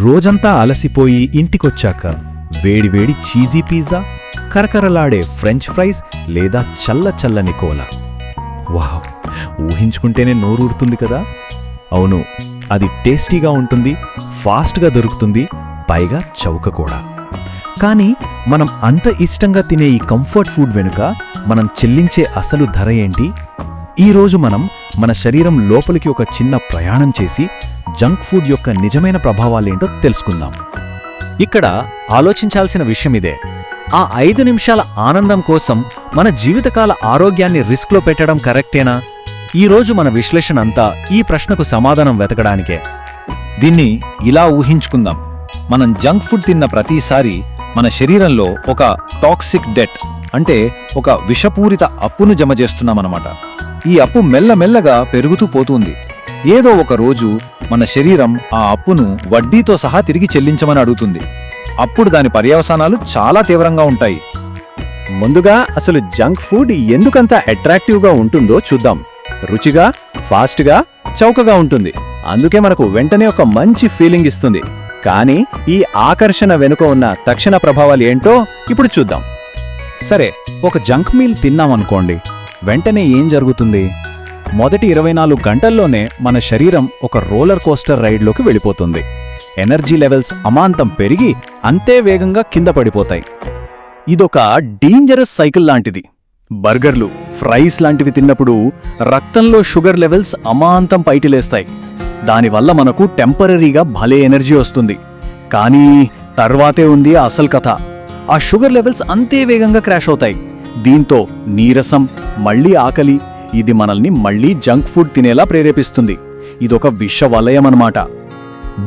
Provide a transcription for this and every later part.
రోజంతా అలసిపోయి ఇంటికొచ్చాక వేడివేడి చీజీ పిజ్జా కరకరలాడే ఫ్రెంచ్ ఫ్రైస్ లేదా చల్ల చల్లని కోలా. వావ్ ఊహించుకుంటేనే నోరూరుతుంది కదా. అవును అది టేస్టీగా ఉంటుంది ఫాస్ట్గా దొరుకుతుంది పైగా చౌక కూడా. కానీ మనం అంత ఇష్టంగా తినే ఈ కంఫర్ట్ ఫుడ్ వెనుక మనం చెల్లించే అసలు ధర ఏంటి? ఈరోజు మనం మన శరీరం లోపలికి ఒక చిన్న ప్రయాణం చేసి జంక్ ఫుడ్ యొక్క నిజమైన ప్రభావాలేంటో తెలుసుకుందాం. ఇక్కడ ఆలోచించాల్సిన విషయం ఇదే. ఆ ఐదు నిమిషాల ఆనందం కోసం మన జీవితకాల ఆరోగ్యాన్ని రిస్క్లో పెట్టడం కరెక్టేనా? ఈరోజు మన విశ్లేషణ అంతా ఈ ప్రశ్నకు సమాధానం వెతకడానికే. దీన్ని ఇలా ఊహించుకుందాం. మనం జంక్ ఫుడ్ తిన్న ప్రతిసారి మన శరీరంలో ఒక టాక్సిక్ డెట్ అంటే ఒక విషపూరిత అప్పును జమ చేస్తున్నామన్నమాట. ఈ అప్పు మెల్లమెల్లగా పెరుగుతూ పోతుంది. ఏదో ఒక రోజు మన శరీరం ఆ అప్పును వడ్డీతో సహా తిరిగి చెల్లించమని అడుగుతుంది. అప్పుడు దాని పర్యవసానాలు చాలా తీవ్రంగా ఉంటాయి. ముందుగా అసలు జంక్ ఫుడ్ ఎందుకంత అట్రాక్టివ్గా ఉంటుందో చూద్దాం. రుచిగా ఫాస్ట్గా చౌకగా ఉంటుంది. అందుకే మనకు వెంటనే ఒక మంచి ఫీలింగ్ ఇస్తుంది. కానీ ఈ ఆకర్షణ వెనుక ఉన్న తక్షణ ప్రభావాలు ఏంటో ఇప్పుడు చూద్దాం. సరే ఒక జంక్ మీల్ తిన్నామనుకోండి. వెంటనే ఏం జరుగుతుంది? మొదటి ఇరవై నాలుగు గంటల్లోనే మన శరీరం ఒక రోలర్ కోస్టర్ రైడ్లోకి వెళ్ళిపోతుంది. ఎనర్జీ లెవెల్స్ అమాంతం పెరిగి అంతే వేగంగా కింద పడిపోతాయి. ఇదొక డేంజరస్ సైకిల్ లాంటిది. బర్గర్లు ఫ్రైస్ లాంటివి తిన్నప్పుడు రక్తంలో షుగర్ లెవెల్స్ అమాంతం పైటిలేస్తాయి. దానివల్ల మనకు టెంపరీగా భలే ఎనర్జీ వస్తుంది. కానీ తర్వాతే ఉంది అసలు కథ. ఆ షుగర్ లెవెల్స్ అంతే వేగంగా క్రాష్ అవుతాయి. దీంతో నీరసం మళ్ళీ ఆకలి ఇది మనల్ని మళ్ళీ జంక్ ఫుడ్ తినేలా ప్రేరేపిస్తుంది. ఇదొక విషవలయమన్నమాట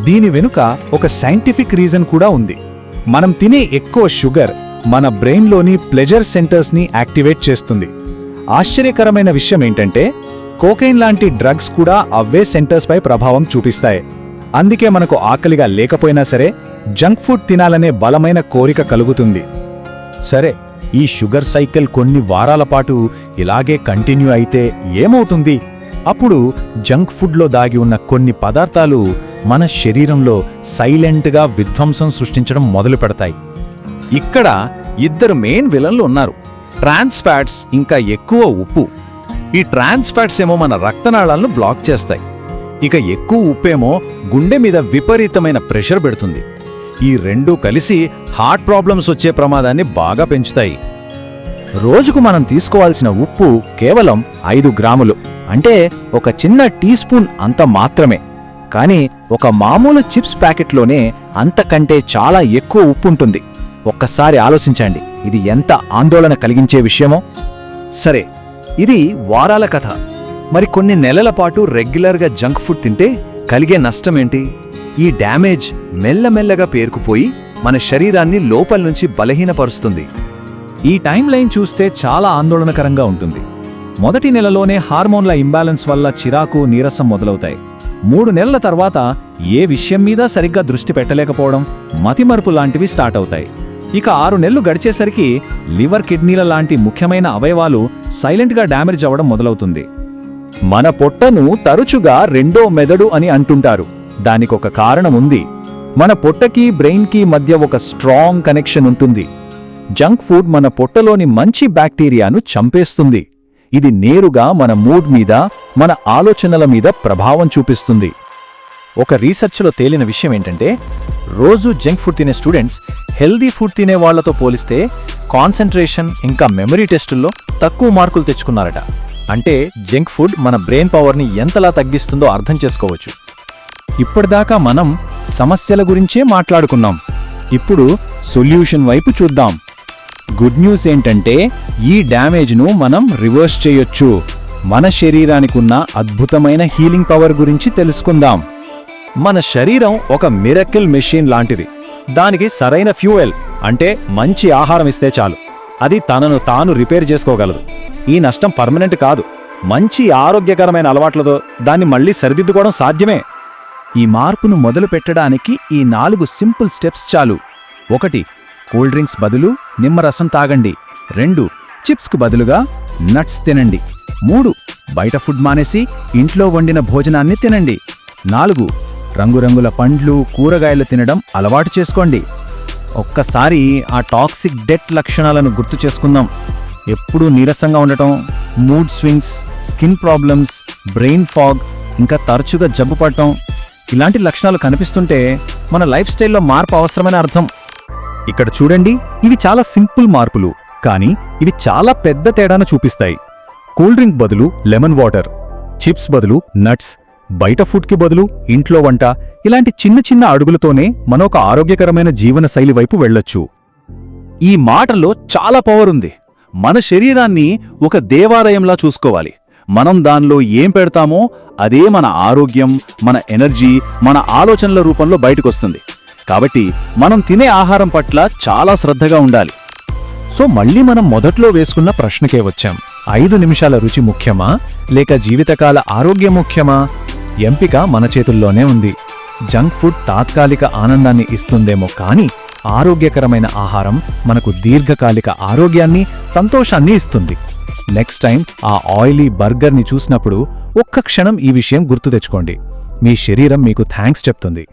దీని వెనుక ఒక సైంటిఫిక్ రీజన్ కూడా ఉంది. మనం తినే ఎక్కువ షుగర్ మన బ్రెయిన్లోని ప్లెజర్ సెంటర్స్ని యాక్టివేట్ చేస్తుంది. ఆశ్చర్యకరమైన విషయం ఏంటంటే కోకైన్ లాంటి డ్రగ్స్ కూడా అవే సెంటర్స్పై ప్రభావం చూపిస్తాయి. అందుకే మనకు ఆకలిగా లేకపోయినా సరే జంక్ ఫుడ్ తినాలనే బలమైన కోరిక కలుగుతుంది. సరే ఈ షుగర్ సైకిల్ కొన్ని వారాల పాటు ఇలాగే కంటిన్యూ అయితే ఏమవుతుంది? అప్పుడు జంక్ ఫుడ్లో దాగి ఉన్న కొన్ని పదార్థాలు మన శరీరంలో సైలెంట్గా విధ్వంసం సృష్టించడం మొదలు పెడతాయి. ఇక్కడ ఇద్దరు మెయిన్ విలన్లు ఉన్నారు. ట్రాన్స్ ఫ్యాట్స్ ఇంకా ఎక్కువ ఉప్పు. ఈ ట్రాన్స్ ఫ్యాట్స్ ఏమో మన రక్తనాళాలను బ్లాక్ చేస్తాయి. ఇక ఎక్కువ ఉప్పేమో గుండె మీద విపరీతమైన ప్రెషర్ పెడుతుంది. ఈ రెండూ కలిసి హార్ట్ ప్రాబ్లమ్స్ వచ్చే ప్రమాదాన్ని బాగా పెంచుతాయి. రోజుకు మనం తీసుకోవాల్సిన ఉప్పు కేవలం ఐదు గ్రాములు. అంటే ఒక చిన్న టీ స్పూన్ అంత మాత్రమే. కానీ ఒక మామూలు చిప్స్ ప్యాకెట్లోనే అంతకంటే చాలా ఎక్కువ ఉప్పు ఉంటుంది. ఒక్కసారి ఆలోచించండి ఇది ఎంత ఆందోళన కలిగించే విషయమో. సరే ఇది వారాల కథ. మరి కొన్ని నెలల పాటు రెగ్యులర్గా జంక్ ఫుడ్ తింటే కలిగే నష్టమేంటి ఈ డ్యామేజ్ మెల్లమెల్లగా పేరుకుపోయి మన శరీరాన్ని లోపల నుంచి బలహీనపరుస్తుంది. ఈ టైం లైన్ చూస్తే చాలా ఆందోళనకరంగా ఉంటుంది. మొదటి నెలలోనే హార్మోన్ల ఇంబ్యాలెన్స్ వల్ల చిరాకు నీరసం మొదలవుతాయి. మూడు నెలల తర్వాత ఏ విషయం మీద సరిగ్గా దృష్టి పెట్టలేకపోవడం మతిమరుపు లాంటివి స్టార్ట్ అవుతాయి. ఇక ఆరు నెలలు గడిచేసరికి లివర్ కిడ్నీల లాంటి ముఖ్యమైన అవయవాలు సైలెంట్గా డ్యామేజ్ అవ్వడం మొదలవుతుంది. మన పొట్టను తరచుగా రెండో మెదడు అని అంటుంటారు. దానికొక కారణం ఉంది మన పొట్టకి బ్రెయిన్కి మధ్య ఒక స్ట్రాంగ్ కనెక్షన్ ఉంటుంది. జంక్ ఫుడ్ మన పొట్టలోని మంచి బ్యాక్టీరియాను చంపేస్తుంది. ఇది నేరుగా మన మూడ్ మీద మన ఆలోచనల మీద ప్రభావం చూపిస్తుంది. ఒక రీసెర్చ్లో తేలిన విషయం ఏంటంటే రోజు జంక్ ఫుడ్ తినే స్టూడెంట్స్ హెల్దీ ఫుడ్ తినే వాళ్ళతో పోలిస్తే కాన్సంట్రేషన్ ఇంకా మెమరీ టెస్టుల్లో తక్కువ మార్కులు తెచ్చుకున్నారట. అంటే జంక్ ఫుడ్ మన బ్రెయిన్ పవర్ని ఎంతలా తగ్గిస్తుందో అర్థం చేసుకోవచ్చు. ఇప్పటిదాకా మనం సమస్యల గురించే మాట్లాడుకున్నాం. ఇప్పుడు సొల్యూషన్ వైపు చూద్దాం. గుడ్ న్యూస్ ఏంటంటే ఈ డ్యామేజ్ను మనం రివర్స్ చేయొచ్చు. మన శరీరానికి ఉన్న అద్భుతమైన హీలింగ్ పవర్ గురించి తెలుసుకుందాం. మన శరీరం ఒక మిరకిల్ మెషిన్ లాంటిది. దానికి సరైన ఫ్యూయల్ అంటే మంచి ఆహారం ఇస్తే చాలు. అది తనను తాను రిపేర్ చేసుకోగలదు. ఈ నష్టం పర్మనెంట్ కాదు. మంచి ఆరోగ్యకరమైన అలవాట్లతో దాన్ని మళ్ళీ సరిదిద్దుకోవడం సాధ్యమే. ఈ మార్పును మొదలు పెట్టడానికి ఈ నాలుగు సింపుల్ స్టెప్స్ చాలు. ఒకటి కూల్ డ్రింక్స్ బదులు నిమ్మరసం తాగండి. రెండు చిప్స్కు బదులుగా నట్స్ తినండి. మూడు బయట ఫుడ్ మానేసి ఇంట్లో వండిన భోజనాన్ని తినండి. నాలుగు రంగురంగుల పండ్లు కూరగాయలు తినడం అలవాటు చేసుకోండి. ఒక్కసారి ఆ టాక్సిక్ డెట్ లక్షణాలను గుర్తు చేసుకుందాం. ఎప్పుడూ నీరసంగా ఉండటం mood swings skin problems brain fog ఇంకా తరచుగా జబ్బు పడటం ఇలాంటి లక్షణాలు కనిపిస్తుంటే మన లైఫ్ స్టైల్లో మార్పు అవసరమైన అర్థం. ఇక్కడ చూడండి ఇవి చాలా సింపుల్ మార్పులు కానీ ఇవి చాలా పెద్ద తేడాను చూపిస్తాయి. కూల్ డ్రింక్ బదులు లెమన్ వాటర్ చిప్స్ బదులు నట్స్ బయట ఫుడ్కి బదులు ఇంట్లో వంట ఇలాంటి చిన్న చిన్న అడుగులతోనే మన ఒక ఆరోగ్యకరమైన జీవన శైలి వైపు వెళ్ళొచ్చు. ఈ మాటలో చాలా పవర్ ఉంది. మన శరీరాన్ని ఒక దేవాలయంలా చూసుకోవాలి. మనం దానిలో ఏం పెడతామో అదే మన ఆరోగ్యం మన ఎనర్జీ మన ఆలోచనల రూపంలో బయటకొస్తుంది. కాబట్టి మనం తినే ఆహారం పట్ల చాలా శ్రద్ధగా ఉండాలి. సో మళ్ళీ మనం మొదట్లో వేసుకున్న ప్రశ్నకే వచ్చాం. ఐదు నిమిషాల రుచి ముఖ్యమా? లేక జీవితకాల ఆరోగ్యం ముఖ్యమా? ఎంపిక మన చేతుల్లోనే ఉంది. జంక్ ఫుడ్ తాత్కాలిక ఆనందాన్ని ఇస్తుందేమో కానీ ఆరోగ్యకరమైన ఆహారం మనకు దీర్ఘకాలిక ఆరోగ్యాన్ని సంతోషాన్ని ఇస్తుంది. నెక్స్ట్ టైం ఆ ఆయిలీ బర్గర్ని చూసినప్పుడు ఒక్క క్షణం ఈ విషయం గుర్తు తెచ్చుకోండి. మీ శరీరం మీకు థ్యాంక్స్ చెప్తుంది.